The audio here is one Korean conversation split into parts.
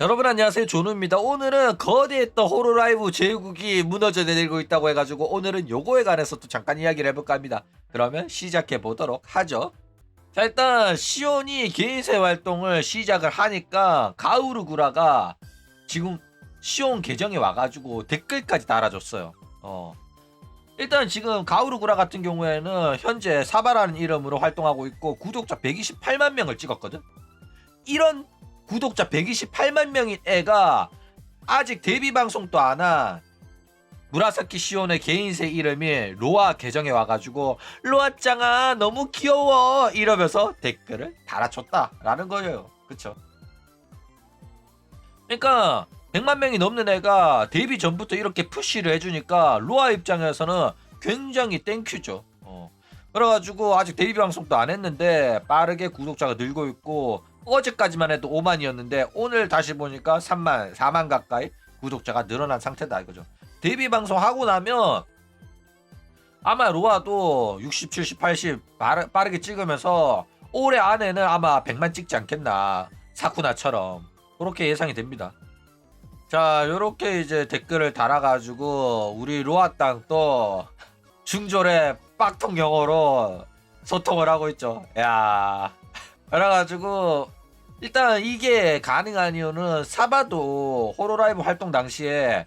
여러분 안녕하세요. 조누입니다. 오늘은 거대했던 호로라이브 제국이 무너져 내리고 있다고 해가지고 오늘은 요거에 관해서 또 잠깐 이야기를 해볼까 합니다. 그러면 시작해 보도록 하죠. 자 일단 시온이 개인세 활동을 시작을 하니까 가우르구라가 지금 시온 계정에 와가지고 댓글까지 달아줬어요. 어. 일단 지금 가우르구라 같은 경우에는 현재 사바라는 이름으로 활동하고 있고 구독자 128만 명을 찍었거든? 이런 구독자 128만 명인 애가 아직 데뷔 방송도 안 한 무라사키 시온의 개인세 이름이 로아 계정에 와가지고 로아짱아 너무 귀여워 이러면서 댓글을 달아줬다라는 거예요. 그쵸? 그러니까 100만 명이 넘는 애가 데뷔 전부터 이렇게 푸시를 해주니까 로아 입장에서는 굉장히 땡큐죠. 어. 그래가지고 아직 데뷔 방송도 안 했는데 빠르게 구독자가 늘고 있고 어제까지만 해도 5만이었는데 오늘 다시 보니까 3만 4만 가까이 구독자가 늘어난 상태다 이거죠. 데뷔 방송 하고 나면 아마 로아도 60, 70, 80 빠르, 빠르게 찍으면서 올해 안에는 아마 100만 찍지 않겠나 사쿠나처럼. 그렇게 예상이 됩니다. 자 요렇게 이제 댓글을 달아가지고 우리 로아 땅또 중졸의 빡통 영어로 소통을 하고 있죠. 야. 그래가지고 일단 이게 가능한 이유는 사바도 호로라이브 활동 당시에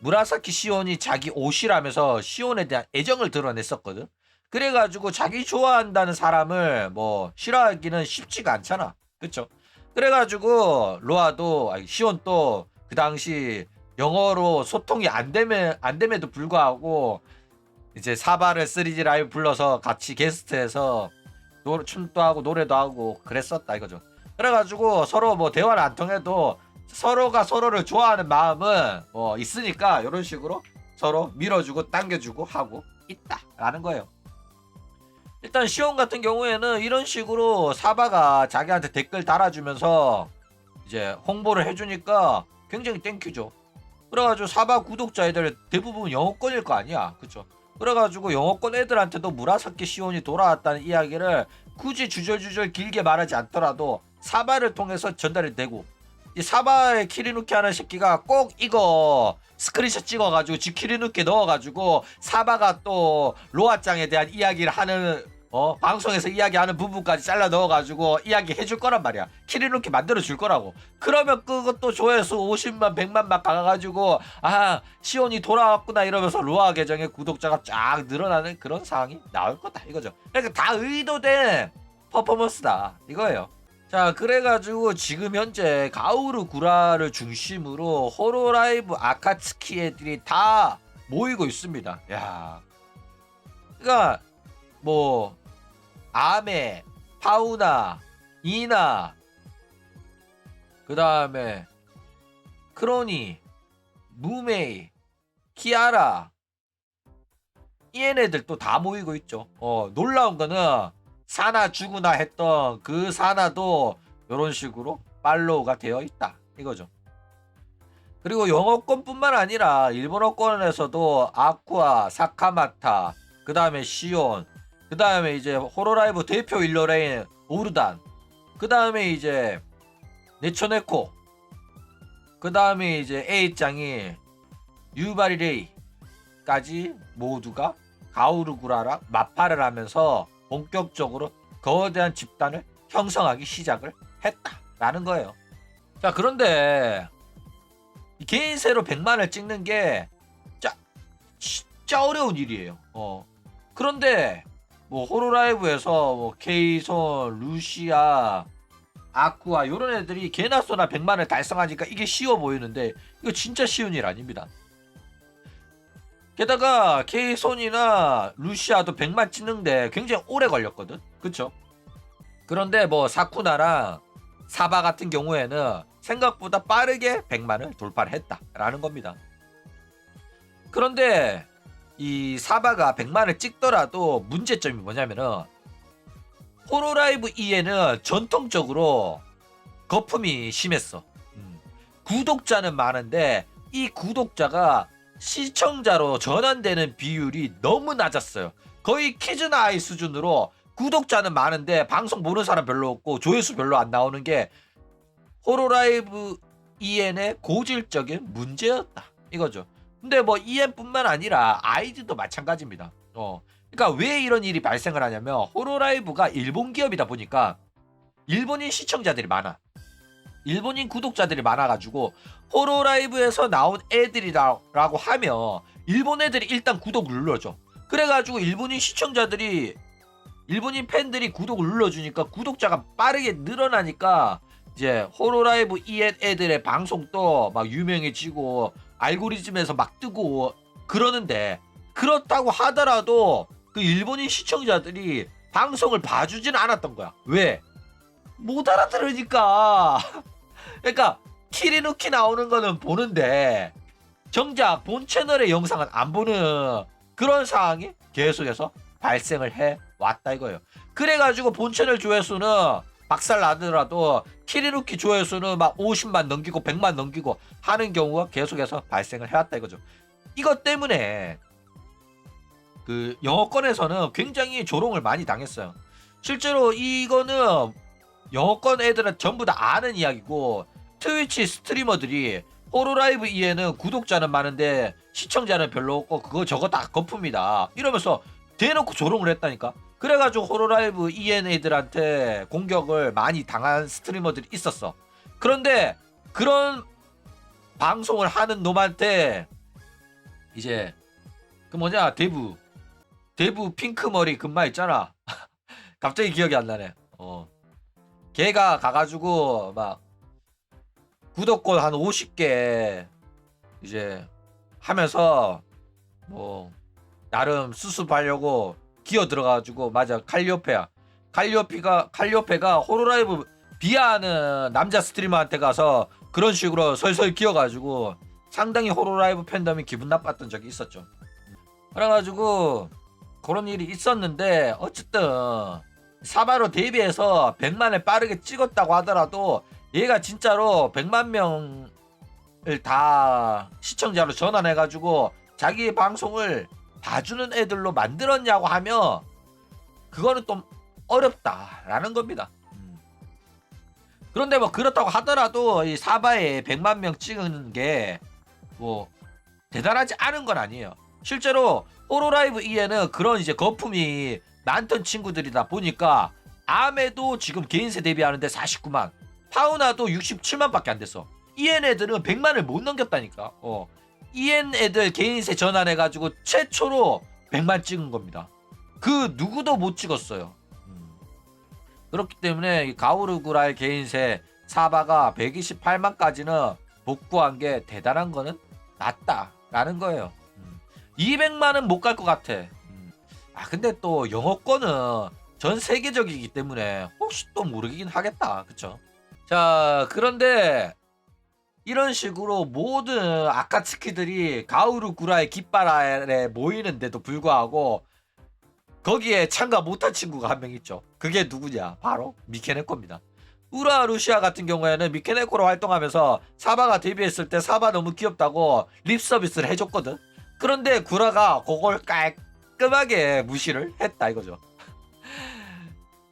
무라사키 시온이 자기 옷이라면서 시온에 대한 애정을 드러냈었거든. 그래가지고 자기 좋아한다는 사람을 뭐 싫어하기는 쉽지가 않잖아. 그쵸? 그래가지고 로아도 시온 또 그 당시 영어로 소통이 안 되면 안 됨에도 불구하고 이제 사바를 3D 라이브 불러서 같이 게스트해서 노, 춤도 하고 노래도 하고 그랬었다 이거죠. 그래가지고 서로 뭐 대화를 안 통해도 서로가 서로를 좋아하는 마음은 뭐 있으니까 이런 식으로 서로 밀어주고 당겨주고 하고 있다라는 거예요. 일단 시온 같은 경우에는 이런 식으로 사바가 자기한테 댓글 달아주면서 이제 홍보를 해주니까 굉장히 땡큐죠. 그래가지고 사바 구독자 애들 대부분 영어권일 거 아니야, 그쵸? 그래가지고 영어권 애들한테도 무라사키 시온이 돌아왔다는 이야기를 굳이 주절주절 길게 말하지 않더라도 사바를 통해서 전달이 되고 이 사바에 키리누키 하는 새끼가 꼭 이거 스크린샷 찍어가지고 지 키리누키 넣어가지고 사바가 또 로아짱에 대한 이야기를 하는 어 방송에서 이야기하는 부분까지 잘라 넣어가지고 이야기 해줄 거란 말이야. 키리누키 만들어 줄 거라고. 그러면 그것도 조회수 50만 100만 막 가가지고 아 시온이 돌아왔구나 이러면서 로아 계정의 구독자가 쫙 늘어나는 그런 상황이 나올 거다 이거죠. 그러니까 다 의도된 퍼포먼스다 이거예요 자 그래가지고 지금 현재 가우르 구라를 중심으로 호로라이브 아카츠키 애들이 다 모이고 있습니다. 야. 그러니까 뭐 아메 파우나 이나 그 다음에 크로니 무메이 키아라 이 얘네들 또 다 모이고 있죠. 어 놀라운 거는 사나 죽으나 했던 그 사나도 이런 식으로 팔로우가 되어 있다 이거죠. 그리고 영어권뿐만 아니라 일본어권에서도 아쿠아, 사카마타, 그 다음에 시온, 그 다음에 이제 호로라이브 대표 일러레인 오르단, 그 다음에 이제 네초네코, 그 다음에 이제 A짱이 유바리레이까지 모두가 가우르구라랑 마파를 하면서 본격적으로 거대한 집단을 형성하기 시작을 했다라는 거예요. 자 그런데 이 개인세로 100만을 찍는 게 진짜, 진짜 어려운 일이에요. 어. 그런데 뭐 호로라이브에서 뭐 케이손, 루시아, 아쿠아 이런 애들이 개나 소나 100만을 달성하니까 이게 쉬워 보이는데 이거 진짜 쉬운 일 아닙니다. 게다가 케이손이나 루시아도 100만 찍는데 굉장히 오래 걸렸거든. 그쵸? 그런데 뭐 사쿠나랑 사바 같은 경우에는 생각보다 빠르게 100만을 돌파를 했다라는 겁니다. 그런데 이 사바가 100만을 찍더라도 문제점이 뭐냐면은 호로라이브 2에는 전통적으로 거품이 심했어. 음. 구독자는 많은데 이 구독자가 시청자로 전환되는 비율이 너무 낮았어요. 거의 키즈나 아이 수준으로 구독자는 많은데 방송 보는 사람 별로 없고 조회수 별로 안 나오는 게 호로라이브 EN의 고질적인 문제였다 이거죠. 근데 뭐 EN뿐만 아니라 아이디도 마찬가지입니다. 어, 그러니까 왜 이런 일이 발생을 하냐면 호로라이브가 일본 기업이다 보니까 일본인 시청자들이 많아. 일본인 구독자들이 많아가지고 호로라이브에서 나온 애들이라고 하면 일본 애들이 일단 구독을 눌러줘. 그래가지고 일본인 시청자들이 일본인 팬들이 구독을 눌러주니까 구독자가 빠르게 늘어나니까 이제 호로라이브 EN 애들의 방송도 막 유명해지고 알고리즘에서 막 뜨고 그러는데 그렇다고 하더라도 그 일본인 시청자들이 방송을 봐주진 않았던 거야. 왜? 못 알아들으니까. 그러니까 키리누키 나오는 거는 보는데 정작 본 채널의 영상은 안 보는 그런 상황이 계속해서 발생을 해 왔다 이거예요. 그래가지고 본 채널 조회수는 박살 나더라도 키리누키 조회수는 막 50만 넘기고 100만 넘기고 하는 경우가 계속해서 발생을 해왔다 이거죠. 이것 때문에 그 영어권에서는 굉장히 조롱을 많이 당했어요. 실제로 이거는 영어권 애들은 전부 다 아는 이야기고 트위치 스트리머들이 호로라이브 이에는 구독자는 많은데 시청자는 별로 없고 그거 저거 다 거품이다. 이러면서 대놓고 조롱을 했다니까. 그래가지고 호로라이브 EN 애들한테 공격을 많이 당한 스트리머들이 있었어. 그런데 그런 방송을 하는 놈한테 이제 그 뭐냐 대부 대부 핑크머리 금마 있잖아. 갑자기 기억이 안 나네. 어 걔가 가가지고 막 구독권 한 50개 이제 하면서 뭐 나름 수습하려고 기어 들어가가지고 맞아 칼리오페야 칼리오피가 칼리오페가 호로라이브 비하하는 남자 스트리머한테 가서 그런 식으로 설설 기어가지고 상당히 호로라이브 팬덤이 기분 나빴던 적이 있었죠. 그래가지고 그런 일이 있었는데 어쨌든 사바로 데뷔해서 100만을 빠르게 찍었다고 하더라도 얘가 진짜로 100만 명을 다 시청자로 전환해가지고 자기 방송을 봐주는 애들로 만들었냐고 하면 그거는 좀 어렵다라는 겁니다. 음. 그런데 뭐 그렇다고 하더라도 이 사바에 100만 명 찍은 게 뭐 대단하지 않은 건 아니에요. 실제로 호로라이브 이에는 그런 이제 거품이 많던 친구들이다 보니까 암에도 지금 개인세 데뷔하는데 49만 파우나도 67만밖에 안 됐어. EN 애들은 100만을 못 넘겼다니까. 어. EN 애들 개인세 전환해가지고 최초로 100만 찍은 겁니다. 그 누구도 못 찍었어요. 음. 그렇기 때문에 이 가오르구라의 개인세 사바가 128만까지는 복구한 게 대단한 거는 낫다라는 거예요. 음. 200만은 못 갈 것 같아. 음. 아 근데 또 영어권은 전 세계적이기 때문에 혹시 또 모르긴 하겠다. 그쵸? 자, 그런데 이런 식으로 모든 아카츠키들이 가우루 구라의 깃발 아래 모이는데도 불구하고 거기에 참가 못한 친구가 한 명 있죠. 그게 누구냐? 바로 미케네코입니다. 우라 루시아 같은 경우에는 미케네코로 활동하면서 사바가 데뷔했을 때 사바 너무 귀엽다고 립 서비스를 해줬거든. 그런데 구라가 그걸 깔 끔하게 무시를 했다 이거죠.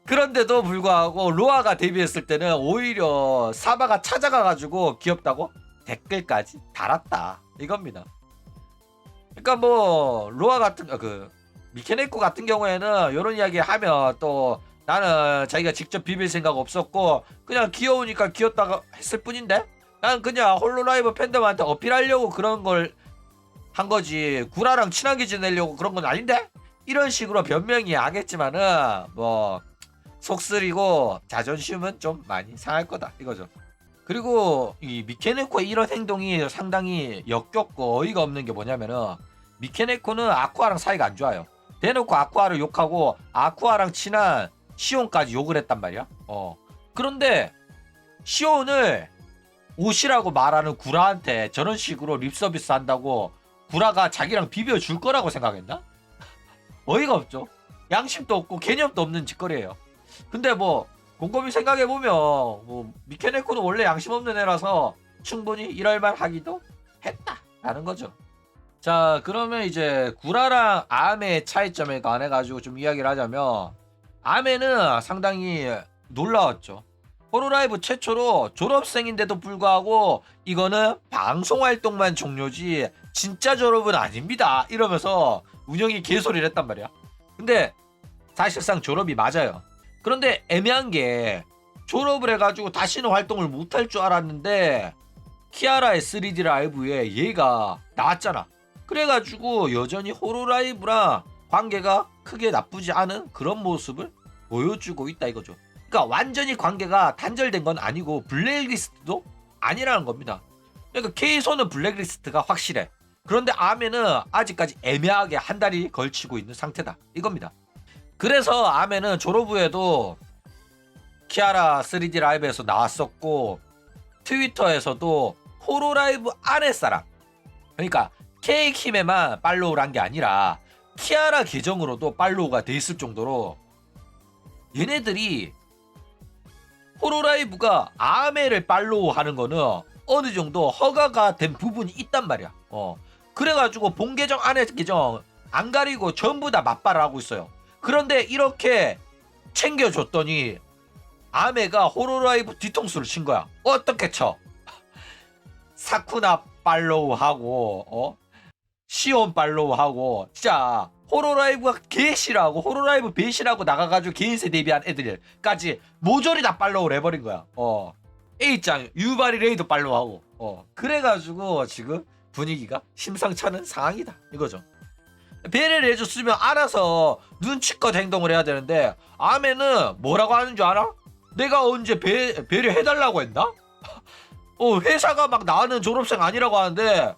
그런데도 불구하고 로아가 데뷔했을 때는 오히려 사바가 찾아가가지고 귀엽다고 댓글까지 달았다 이겁니다. 그러니까 뭐 로아 같은 아, 그 미케네코 같은 경우에는 이런 이야기 하면 또 나는 자기가 직접 비빌 생각 없었고 그냥 귀여우니까 귀엽다고 했을 뿐인데 난 그냥 홀로라이브 팬덤한테 어필하려고 그런 걸 한 거지 구라랑 친하게 지내려고 그런 건 아닌데 이런 식으로 변명이 하겠지만은 뭐 속쓰리고 자존심은 좀 많이 상할 거다 이거죠. 그리고 이 미케네코의 이런 행동이 상당히 역겹고 어이가 없는 게 뭐냐면은 미케네코는 아쿠아랑 사이가 안 좋아요. 대놓고 아쿠아를 욕하고 아쿠아랑 친한 시온까지 욕을 했단 말이야. 어. 그런데 시온을 옷이라고 말하는 구라한테 저런 식으로 립서비스 한다고 구라가 자기랑 비벼줄 거라고 생각했나? 어이가 없죠. 양심도 없고 개념도 없는 짓거리예요. 근데 뭐 곰곰이 생각해 보면 뭐 미케네코는 원래 양심 없는 애라서 충분히 이럴 만 하기도 했다라는 거죠. 자 그러면 이제 구라랑 암의 차이점에 관해 가지고 좀 이야기를 하자면 암에는 상당히 놀라웠죠. 호로라이브 최초로 졸업생인데도 불구하고 이거는 방송 활동만 종료지 진짜 졸업은 아닙니다. 이러면서 운영이 개소리를 했단 말이야. 근데 사실상 졸업이 맞아요. 그런데 애매한 게 졸업을 해가지고 다시는 활동을 못할 줄 알았는데 키아라의 3D 라이브에 얘가 나왔잖아. 그래가지고 여전히 호로라이브랑 관계가 크게 나쁘지 않은 그런 모습을 보여주고 있다 이거죠. 그러니까 완전히 관계가 단절된 건 아니고 블랙리스트도 아니라는 겁니다. 그러니까 케이소는 블랙리스트가 확실해. 그런데 아메는 아직까지 애매하게 한 달이 걸치고 있는 상태다. 이겁니다. 그래서 아메는 졸업 후에도 키아라 3D 라이브에서 나왔었고 트위터에서도 호로 라이브 아랫사람 그러니까 케이킴에만 팔로우를 한 게 아니라 키아라 계정으로도 팔로우가 돼 있을 정도로 얘네들이 호로라이브가 아메를 팔로우 하는 거는 어느 정도 허가가 된 부분이 있단 말이야. 어. 그래가지고 본 계정 안에 계정 안 가리고 전부 다 하고 있어요. 그런데 이렇게 챙겨줬더니 아메가 호로라이브 뒤통수를 친 거야. 어떻게 쳐? 사쿠나 팔로우하고 어? 시온 팔로우하고 진짜 호로라이브가 개싫어하고 호로라이브 배신하고 나가가지고 개인세 데뷔한 애들까지 모조리 다 팔로우를 해버린 거야. 어. A짱 유바리 레이도 팔로우하고 어. 그래가지고 지금 분위기가 심상찮은 상황이다 이거죠. 배려를 해줬으면 알아서 눈치껏 행동을 해야 되는데 아메는 뭐라고 하는 줄 알아? 내가 언제 배, 배려해달라고 했나? 어 회사가 막 나는 졸업생 아니라고 하는데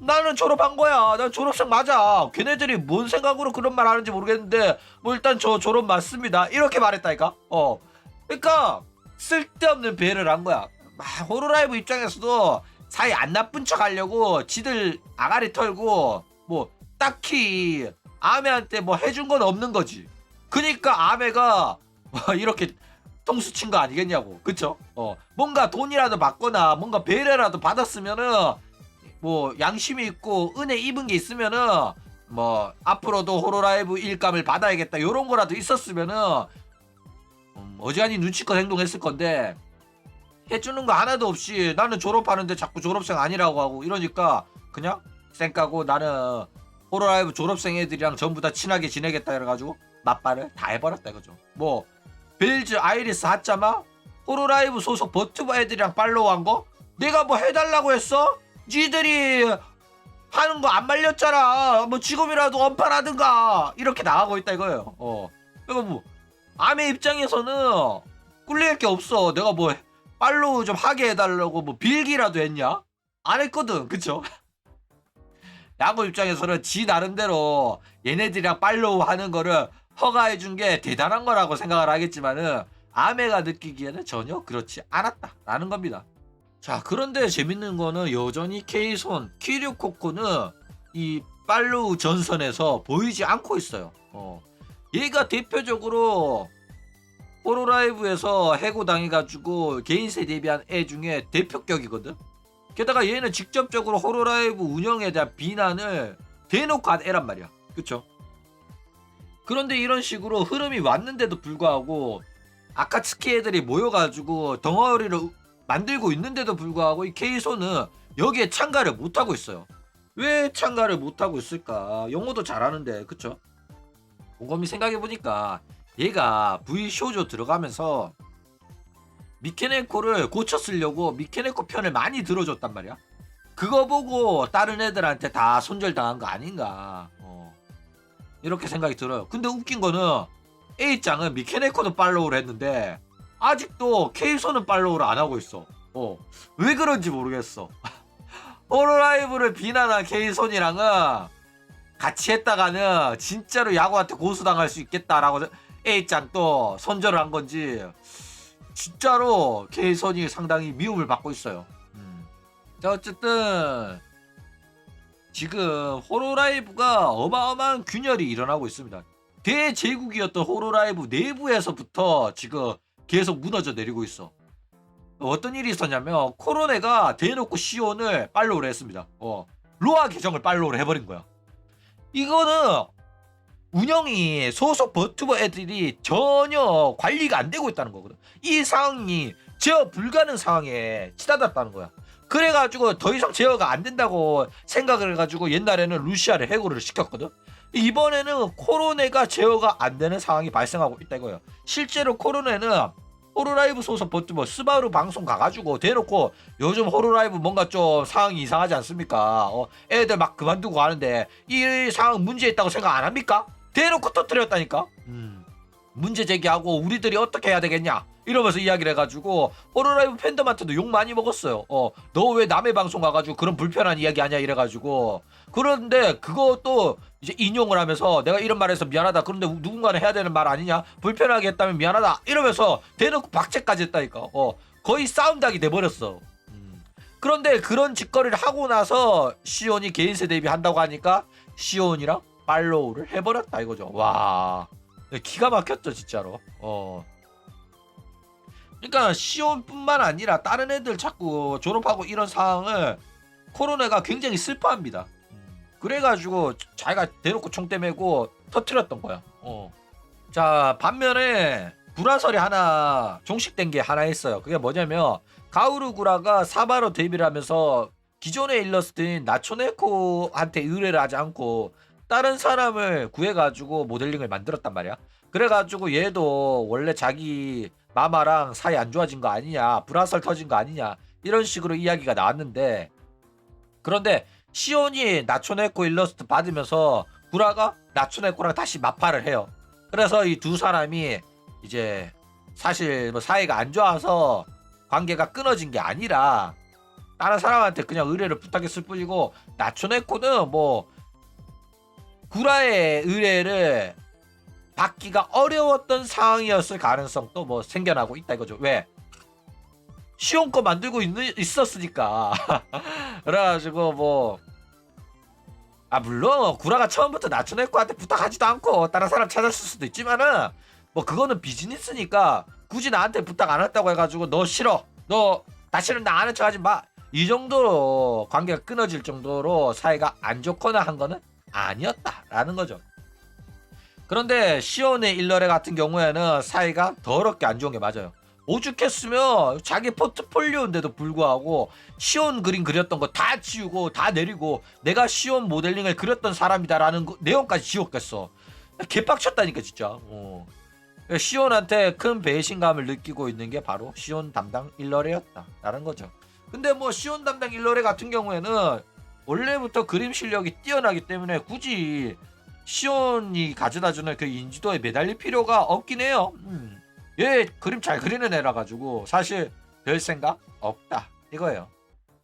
나는 졸업한 거야. 난 졸업생 맞아. 걔네들이 뭔 생각으로 그런 말 하는지 모르겠는데 뭐 일단 저 졸업 맞습니다. 이렇게 말했다니까. 어. 그러니까 쓸데없는 배를 한 거야. 막 호로라이브 입장에서도 사이 안 나쁜 척 하려고 지들 아가리 털고 뭐 딱히 아메한테 뭐 해준 건 없는 거지. 그니까 아메가 뭐 이렇게 통수 친 거 아니겠냐고. 그쵸? 어. 뭔가 돈이라도 받거나 뭔가 배려라도 받았으면은 뭐 양심이 있고 은혜 입은 게 있으면은 뭐 앞으로도 호로라이브 일감을 받아야겠다 요런 거라도 있었으면은 음, 어지간히 눈치껏 행동했을 건데 해주는 거 하나도 없이 나는 졸업하는데 자꾸 졸업생 아니라고 하고 이러니까 그냥 쌩까고 나는 호로라이브 졸업생 애들이랑 전부 다 친하게 지내겠다 이래가지고 맞발을 다 해버렸다 이거죠 뭐 벨즈 아이리스 하짜마 호로라이브 소속 버튜버 애들이랑 팔로우 한 거 내가 뭐 해달라고 했어? 니들이 하는 거 안 말렸잖아. 뭐 지금이라도 언팔하든가 이렇게 나가고 있다 이거예요. 어. 그러니까 뭐 아메 입장에서는 꿀릴 게 없어. 내가 뭐 팔로우 좀 하게 해달라고 뭐 빌기라도 했냐? 안 했거든. 그쵸? 야구 입장에서는 지 나름대로 얘네들이랑 팔로우 하는 거를 허가해 준 게 대단한 거라고 생각을 하겠지만은 아메가 느끼기에는 전혀 그렇지 않았다라는 겁니다. 자 그런데 재밌는 거는 여전히 케이손 키류코코는 이 팔로우 전선에서 보이지 않고 있어요. 어. 얘가 대표적으로 호로라이브에서 해고당해가지고 개인세 데뷔한 애 중에 대표격이거든. 게다가 얘는 직접적으로 호로라이브 운영에 대한 비난을 대놓고 한 애란 말이야. 그쵸? 그런데 이런 식으로 흐름이 왔는데도 불구하고 아카츠키 애들이 모여가지고 덩어리를 만들고 있는데도 불구하고 이 케이소는 여기에 참가를 못하고 있어요. 왜 참가를 못하고 있을까? 영어도 잘하는데 그쵸? 곰곰이 생각해보니까 얘가 V 쇼조 들어가면서 미케네코를 고쳐 쓰려고 미케네코 편을 많이 들어줬단 말이야. 그거 보고 다른 애들한테 다 손절당한 거 아닌가. 어. 이렇게 생각이 들어요. 근데 웃긴 거는 A짱은 미케네코도 팔로우를 했는데 아직도 케이소는 팔로우를 안 하고 있어. 어. 왜 그런지 모르겠어. 호로라이브를 비난한 케이손이랑은 같이 했다가는 진짜로 야구한테 고수당할 수 있겠다라고 A짱 또 선절을 한 건지 진짜로 케이손이 상당히 미움을 받고 있어요. 음. 자 어쨌든 지금 호로라이브가 어마어마한 균열이 일어나고 있습니다. 대제국이었던 호로라이브 내부에서부터 지금 계속 무너져 내리고 있어. 어떤 일이 있었냐면 코로네가 대놓고 시온을 팔로우를 했습니다. 어, 로아 계정을 팔로우를 해버린 거야. 이거는 운영이 소속 버튜버 애들이 전혀 관리가 안 되고 있다는 거거든. 이 상황이 제어 불가능 상황에 치닫았다는 거야. 그래가지고 더 이상 제어가 안 된다고 생각을 해가지고 옛날에는 루시아를 해고를 시켰거든. 이번에는 코로네가 제어가 안 되는 상황이 발생하고 있다 이거예요. 실제로 코로네는 호로라이브 소속 버튜버 스바루 방송 가가지고 대놓고 요즘 호로라이브 뭔가 좀 상황이 이상하지 않습니까? 어, 애들 막 그만두고 가는데 이 상황 문제 있다고 생각 안 합니까? 대놓고 터뜨렸다니까. 음. 문제 제기하고 우리들이 어떻게 해야 되겠냐 이러면서 이야기를 해가지고 호로라이브 팬덤한테도 욕 많이 먹었어요. 어, 너 왜 남의 방송 가가지고 그런 불편한 이야기 하냐 이래가지고 그런데 그것도 이제 인용을 하면서 내가 이런 말해서 미안하다. 그런데 누군가는 해야 되는 말 아니냐? 불편하게 했다면 미안하다. 이러면서 대놓고 박제까지 했다니까. 어, 거의 싸움닭이 돼버렸어. 음. 그런데 그런 짓거리를 하고 나서 시온이 개인세 데뷔 한다고 하니까 시온이랑 팔로우를 해버렸다 이거죠. 와. 기가 막혔죠 진짜로. 어. 그러니까 시온뿐만 아니라 다른 애들 자꾸 졸업하고 이런 상황을 코로나가 굉장히 슬퍼합니다. 그래가지고 자기가 대놓고 총대 메고 터트렸던 거야. 어. 자 반면에 구라설이 하나 종식된 게 하나 있어요. 그게 뭐냐면 가우르 구라가 사바로 데뷔를 하면서 기존의 일러스트인 나초네코한테 의뢰를 하지 않고 다른 사람을 구해가지고 모델링을 만들었단 말이야. 그래가지고 얘도 원래 자기 마마랑 사이 안 좋아진 거 아니냐, 불화설 터진 거 아니냐 이런 식으로 이야기가 나왔는데 그런데 시온이 나초네코 일러스트 받으면서 구라가 나초네코랑 다시 마파를 해요. 그래서 이 두 사람이 이제 사실 뭐 사이가 안 좋아서 관계가 끊어진 게 아니라 다른 사람한테 그냥 의뢰를 부탁했을 뿐이고 나초네코는 뭐 구라의 의뢰를 받기가 어려웠던 상황이었을 가능성도 뭐 생겨나고 있다 이거죠. 왜? 시온 거 만들고 있는, 있었으니까. 그래가지고 뭐. 아 물론 구라가 처음부터 나초네코한테 부탁하지도 않고 다른 사람 찾았을 수도 있지만은 뭐 그거는 비즈니스니까 굳이 나한테 부탁 안 했다고 해가지고 너 싫어 너 다시는 나 아는 척하지 마 이 정도로 관계가 끊어질 정도로 사이가 안 좋거나 한 거는 아니었다라는 거죠. 그런데 시온의 일러레 같은 경우에는 사이가 더럽게 안 좋은 게 맞아요. 오죽했으면 자기 포트폴리오인데도 불구하고 시온 그림 그렸던 거 다 지우고 다 내리고 내가 시온 모델링을 그렸던 사람이다라는 거, 내용까지 지웠겠어. 개빡쳤다니까 진짜. 어. 시온한테 큰 배신감을 느끼고 있는 게 바로 시온 담당 일러레였다라는 거죠. 근데 뭐 시온 담당 일러레 같은 경우에는 원래부터 그림 실력이 뛰어나기 때문에 굳이 시온이 가져다주는 그 인지도에 매달릴 필요가 없긴 해요. 음. 얘 그림 잘 그리는 애라 가지고 사실 별 생각 없다 이거예요.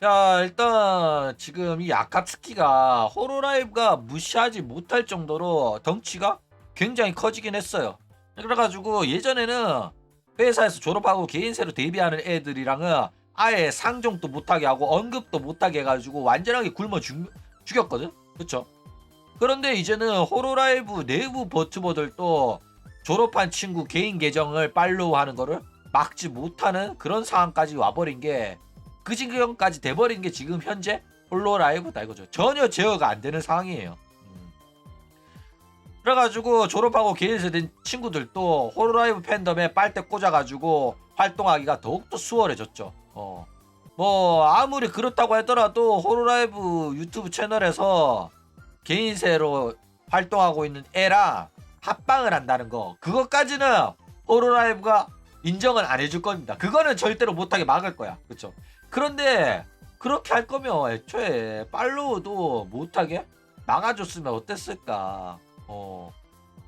자 일단 지금 이 아카츠키가 호로라이브가 무시하지 못할 정도로 덩치가 굉장히 커지긴 했어요. 그래가지고 예전에는 회사에서 졸업하고 개인세로 데뷔하는 애들이랑은 아예 상종도 못하게 하고 언급도 못하게 해가지고 완전하게 굶어 죽, 죽였거든. 그쵸? 그런데 이제는 호로라이브 내부 버튜버들도 졸업한 친구 개인 계정을 팔로우 하는 거를 막지 못하는 그런 상황까지 와버린 게 그 지경까지 돼버린 게 지금 현재 홀로 라이브다 이거죠. 전혀 제어가 안 되는 상황이에요. 음. 그래가지고 졸업하고 개인세 된 친구들도 홀로라이브 팬덤에 빨대 꽂아가지고 활동하기가 더욱더 수월해졌죠. 어. 뭐 아무리 그렇다고 하더라도 호로라이브 유튜브 채널에서 개인세로 활동하고 있는 애랑 합방을 한다는 거 그것까지는 호로라이브가 인정은 안 해줄 겁니다. 그거는 절대로 못하게 막을 거야. 그렇죠? 그런데 그렇게 할 거면 애초에 팔로우도 못하게 막아줬으면 어땠을까? 어.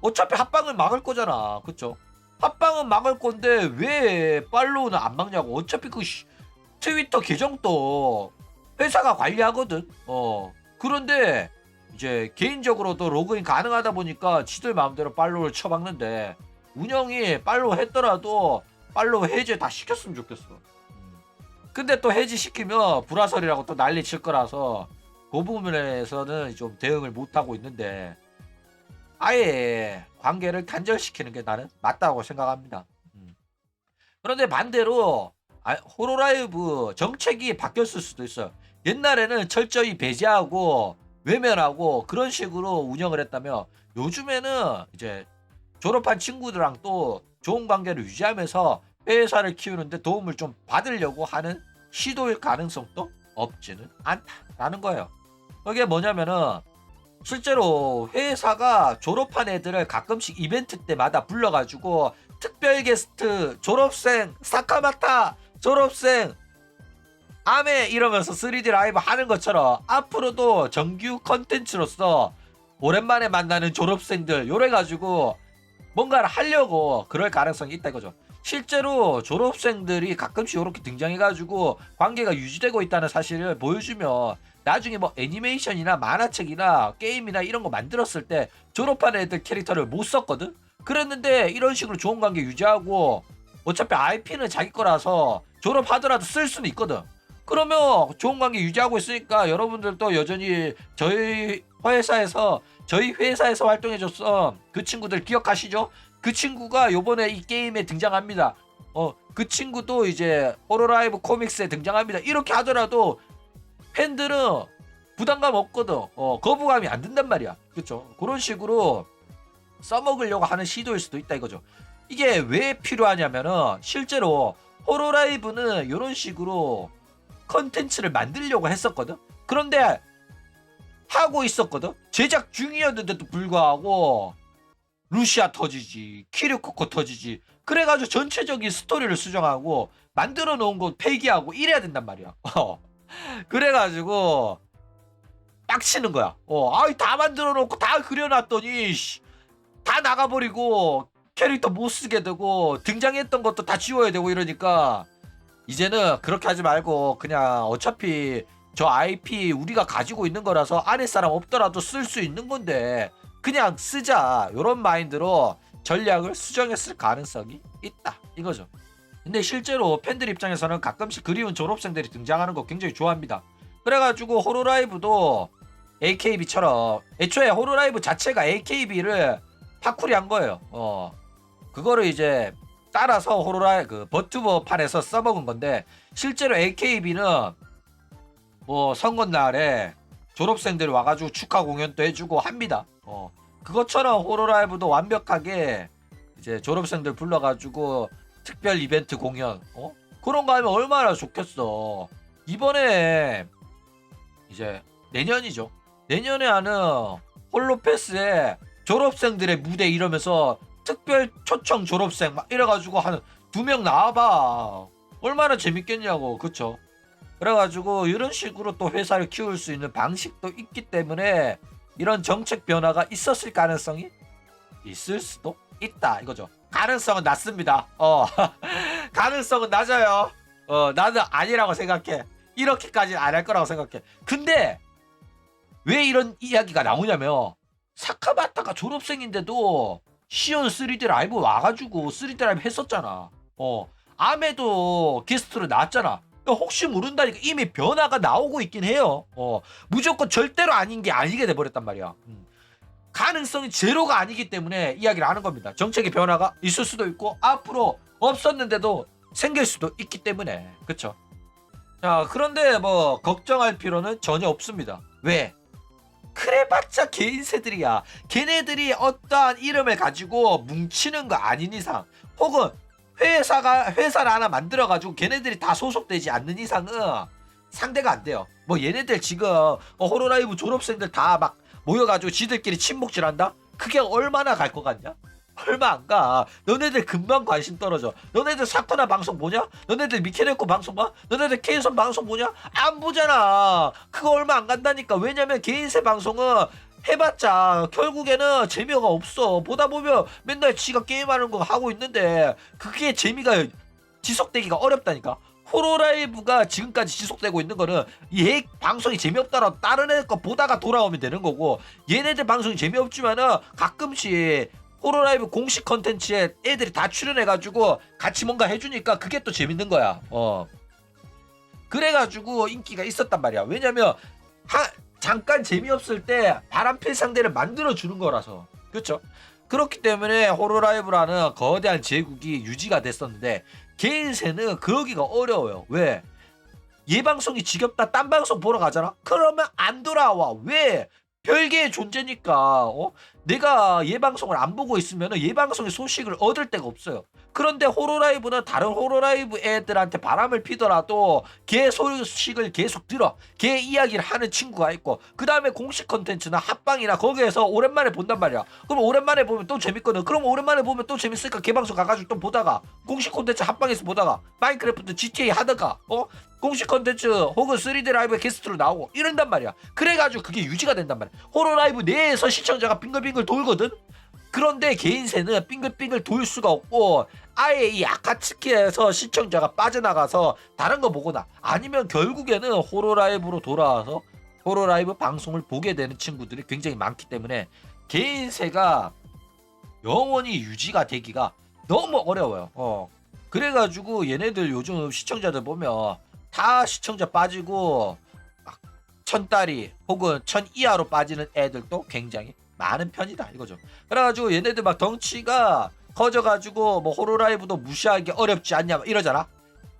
어차피 합방을 막을 거잖아. 그쵸? 합방은 막을 건데 왜 팔로우는 안 막냐고. 어차피 그 씨, 트위터 계정도 회사가 관리하거든. 어. 그런데 이제 개인적으로도 로그인 가능하다 보니까 지들 마음대로 팔로우를 쳐박는데 운영이 팔로우 했더라도 팔로우 해제 다 시켰으면 좋겠어. 음. 근데 또 해지 시키면 불화설이라고 또 난리 칠 거라서 그 부분에서는 좀 대응을 못 하고 있는데 아예 관계를 단절시키는 게 나는 맞다고 생각합니다. 음. 그런데 반대로 아, 호로라이브 정책이 바뀌었을 수도 있어요. 옛날에는 철저히 배제하고 외면하고 그런 식으로 운영을 했다면 요즘에는 이제 졸업한 친구들랑 또 좋은 관계를 유지하면서 회사를 키우는데 도움을 좀 받으려고 하는 시도일 가능성도 없지는 않다라는 거예요. 그게 뭐냐면은 실제로 회사가 졸업한 애들을 가끔씩 이벤트 때마다 불러가지고 특별 게스트 졸업생 사카마타 졸업생 아메 이러면서 3D 라이브 하는 것처럼 앞으로도 정규 컨텐츠로서 오랜만에 만나는 졸업생들 요래 가지고 뭔가를 하려고 그럴 가능성이 있다 이거죠. 실제로 졸업생들이 가끔씩 이렇게 등장해가지고 관계가 유지되고 있다는 사실을 보여주면 나중에 뭐 애니메이션이나 만화책이나 게임이나 이런 거 만들었을 때 졸업한 애들 캐릭터를 못 썼거든? 그랬는데 이런 식으로 좋은 관계 유지하고 어차피 IP는 자기 거라서 졸업하더라도 쓸 수는 있거든. 그러면 좋은 관계 유지하고 있으니까 여러분들도 여전히 저희 회사에서 저희 회사에서 활동해줬어 그 친구들 기억하시죠? 그 친구가 요번에 이 게임에 등장합니다. 어, 그 친구도 이제 호로라이브 코믹스에 등장합니다. 이렇게 하더라도 팬들은 부담감 없거든. 어, 거부감이 안 든단 말이야. 그렇죠? 그런 식으로 써먹으려고 하는 시도일 수도 있다 이거죠. 이게 왜 필요하냐면은 실제로 호로라이브는 이런 식으로 컨텐츠를 만들려고 했었거든. 그런데 하고 있었거든. 제작 중이었는데도 불구하고 루시아 터지지, 키르코코 터지지. 그래가지고 전체적인 스토리를 수정하고 만들어 놓은 거 폐기하고 이래야 된단 말이야. 어. 그래가지고 빡치는 거야. 어, 아이 다 만들어 놓고 다 그려놨더니 씨, 다 나가버리고 캐릭터 못 쓰게 되고 등장했던 것도 다 지워야 되고 이러니까 이제는 그렇게 하지 말고 그냥 어차피 저 IP 우리가 가지고 있는 거라서 안에 사람 없더라도 쓸 수 있는 건데 그냥 쓰자 이런 마인드로 전략을 수정했을 가능성이 있다 이거죠. 근데 실제로 팬들 입장에서는 가끔씩 그리운 졸업생들이 등장하는 거 굉장히 좋아합니다. 그래가지고 호로라이브도 AKB처럼 애초에 호로라이브 자체가 AKB를 파쿠리 한 거예요. 어 그거를 이제 따라서 호로라이 그 버튜버 판에서 써먹은 건데 실제로 AKB는 뭐 선거 날에 졸업생들이 와가지고 축하 공연도 해주고 합니다. 어 그것처럼 호로라이브도 완벽하게 이제 졸업생들 불러가지고 특별 이벤트 공연 어 그런 거 하면 얼마나 좋겠어. 이번에 이제 내년이죠. 내년에 하는 홀로패스에 졸업생들의 무대 이러면서 특별 초청 졸업생 막 이래가지고 한 두 명 나와봐. 얼마나 재밌겠냐고, 그쵸? 그래가지고 이런 식으로 또 회사를 키울 수 있는 방식도 있기 때문에 이런 정책 변화가 있었을 가능성이 있을 수도 있다 이거죠. 가능성은 낮습니다. 어, 가능성은 낮아요. 어, 나는 아니라고 생각해. 이렇게까지는 안 할 거라고 생각해. 근데 왜 이런 이야기가 나오냐면 사카바타가 졸업생인데도 시온 3D 라이브 와가지고 3D 라이브 했었잖아. 어, 아메도 게스트로 나왔잖아. 혹시 모른다니까 이미 변화가 나오고 있긴 해요. 어, 무조건 절대로 아닌 게 아니게 돼버렸단 말이야. 음. 가능성이 제로가 아니기 때문에 이야기를 하는 겁니다. 정책의 변화가 있을 수도 있고 앞으로 없었는데도 생길 수도 있기 때문에 그쵸? 자 그런데 뭐 걱정할 필요는 전혀 없습니다. 왜? 그래봤자 개인새들이야. 걔네들이 어떠한 이름을 가지고 뭉치는 거 아닌 이상 혹은 회사가 회사를 하나 만들어 가지고 걔네들이 다 소속되지 않는 이상은 상대가 안 돼요. 뭐 얘네들 지금 어, 호로라이브 졸업생들 다 막 모여가지고 지들끼리 친목질한다? 그게 얼마나 갈 것 같냐? 얼마 안 가. 너네들 금방 관심 떨어져. 너네들 사쿠나 방송 보냐? 너네들 미케네코 방송 봐? 너네들 케이선 방송 보냐? 안 보잖아. 그거 얼마 안 간다니까. 왜냐면 개인세 방송은 해봤자 결국에는 재미가 없어. 보다 보면 맨날 지가 게임하는 거 하고 있는데 그게 재미가 지속되기가 어렵다니까. 호로라이브가 지금까지 지속되고 있는 거는 얘 방송이 재미없다라 다른 애 거 보다가 돌아오면 되는 거고 얘네들 방송이 재미없지만은 가끔씩 호로라이브 공식 컨텐츠에 애들이 다 출연해가지고 같이 뭔가 해주니까 그게 또 재밌는 거야. 어. 그래가지고 인기가 있었단 말이야. 왜냐면 하, 잠깐 재미없을 때 바람필 상대를 만들어 주는 거라서. 그렇죠? 그렇기 때문에 호로라이브라는 거대한 제국이 유지가 됐었는데 개인세는 그러기가 어려워요. 왜? 얘 방송이 지겹다 딴 방송 보러 가잖아? 그러면 안 돌아와. 왜? 별개의 존재니까 어? 내가 예방송을 안 보고 있으면 예방송의 소식을 얻을 데가 없어요. 그런데 호로라이브는 다른 호로라이브 애들한테 바람을 피더라도 걔 소식을 계속 들어. 걔 이야기를 하는 친구가 있고 그 다음에 공식 컨텐츠나 합방이나 거기에서 오랜만에 본단 말이야. 그럼 오랜만에 보면 또 재밌거든. 그럼 오랜만에 보면 또 재밌으니까 개방송 가가지고 또 보다가 공식 콘텐츠 합방에서 보다가 마인크래프트 GTA 하다가 어 공식 컨텐츠 혹은 3D 라이브 게스트로 나오고 이런단 말이야. 그래가지고 그게 유지가 된단 말이야. 호러 라이브 내에서 시청자가 빙글빙글 돌거든. 그런데 개인세는 빙글빙글 돌 수가 없고 아예 이 아카츠키에서 시청자가 빠져나가서 다른 거 보거나 아니면 결국에는 호러 라이브로 돌아와서 호러 라이브 방송을 보게 되는 친구들이 굉장히 많기 때문에 개인세가 영원히 유지가 되기가 너무 어려워요. 어. 그래가지고 얘네들 요즘 시청자들 보면 다 시청자 빠지고 막 천다리 혹은 천 이하로 빠지는 애들도 굉장히 많은 편이다 이거죠. 그래가지고 얘네들 막 덩치가 커져가지고 뭐 호로라이브도 무시하기 어렵지 않냐 막 이러잖아.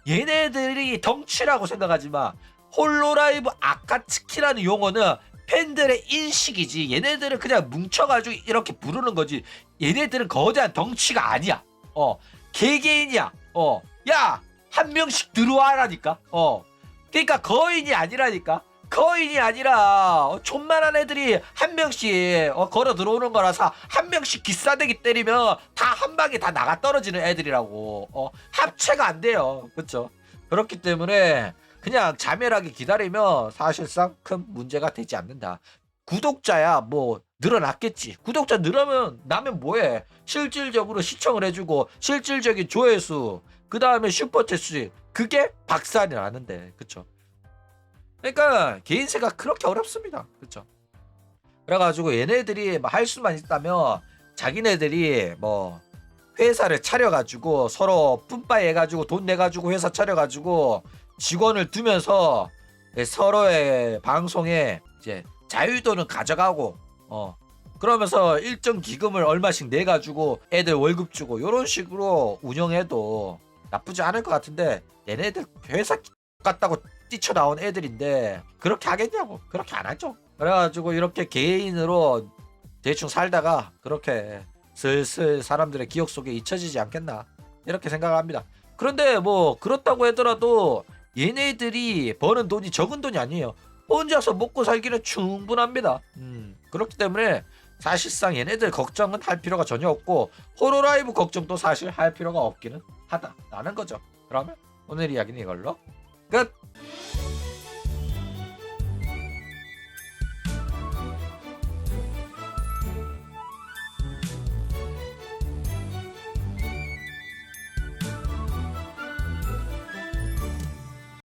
얘네들이 덩치라고 생각하지 마. 홀로라이브 아카츠키라는 용어는 팬들의 인식이지. 얘네들은 그냥 뭉쳐가지고 이렇게 부르는 거지. 얘네들은 거대한 덩치가 아니야. 어, 개개인이야. 어, 야, 한 명씩 들어와라니까. 어, 그러니까 거인이 아니라니까. 거인이 아니라 어, 존만한 애들이 한 명씩 어, 걸어 들어오는 거라서 한 명씩 기싸대기 때리면 다 한 방에 다 나가 떨어지는 애들이라고. 어, 합체가 안 돼요. 그렇죠 그렇기 때문에 그냥 자멸하게 기다리면 사실상 큰 문제가 되지 않는다. 구독자야 뭐 늘어났겠지. 구독자 늘으면 나면 뭐해? 실질적으로 시청을 해주고 실질적인 조회수 그 다음에 슈퍼챗수 그게 박살이 나는데. 그쵸 그러니까 개인세가 그렇게 어렵습니다. 그렇죠? 그래가지고 얘네들이 뭐할 수만 있다면 자기네들이 뭐 회사를 차려가지고 서로 뿜빠이 해가지고 돈 내가지고 회사 차려가지고 직원을 두면서 서로의 방송에 이제 자유도는 가져가고 어 그러면서 일정 기금을 얼마씩 내가지고 애들 월급 주고 이런 식으로 운영해도 나쁘지 않을 것 같은데 얘네들 회사 같다고 뛰쳐나온 애들인데 그렇게 하겠냐고. 그렇게 안 하죠. 그래가지고 이렇게 개인으로 대충 살다가 그렇게 슬슬 사람들의 기억 속에 잊혀지지 않겠나 이렇게 생각합니다. 그런데 뭐 그렇다고 하더라도 얘네들이 버는 돈이 적은 돈이 아니에요. 혼자서 먹고 살기는 충분합니다. 음, 그렇기 때문에 사실상 얘네들 걱정은 할 필요가 전혀 없고 호로라이브 걱정도 사실 할 필요가 없기는 하다라는 거죠. 그러면 오늘 이야기는 이걸로 끝!